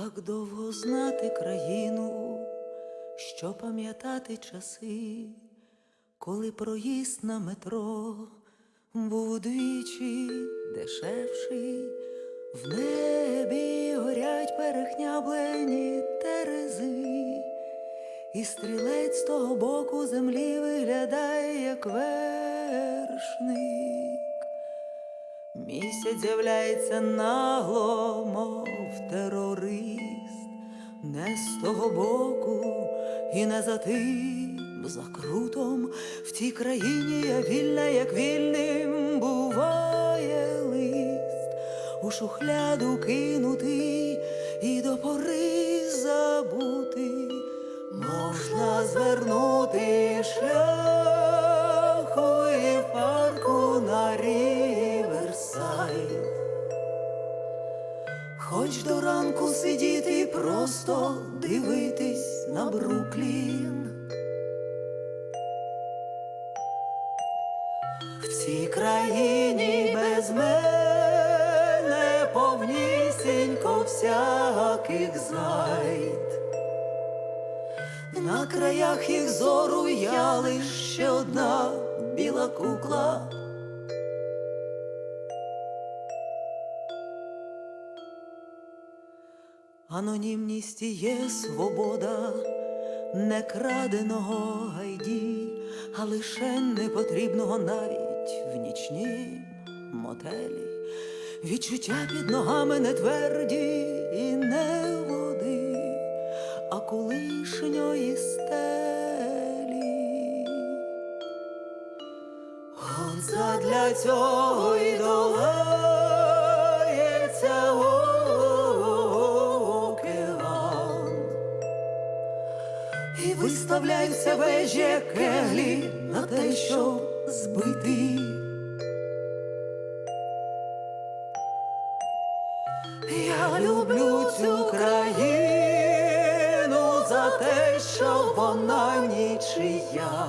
Так довго знати країну, що пам'ятати часи, коли проїзд на метро був удвічі дешевший, в небі горять перехняблені терези, і стрілець того боку землі виглядає, як вершник. Місяць з'являється нагло, мов не з того боку і не за тим закрутом. В тій країні я вільна, як вільним буває лист, у шухляду кинутий і до пори забути. Можна звернути шляху Хоч до ранку сидіти просто дивитись на Бруклін. В цій країні без мене повнісінько всяких знайд. На краях їх зору я лиш ще одна біла кукла. Анонімність є свобода не краденого гайді, а лише непотрібного навіть в нічнім мотелі. Відчуття під ногами не тверді і не води, а колишньої стелі. От задля цього і долається І виставляються вежі кеглі на те, що збити. Я люблю цю країну за те, що вона нічия.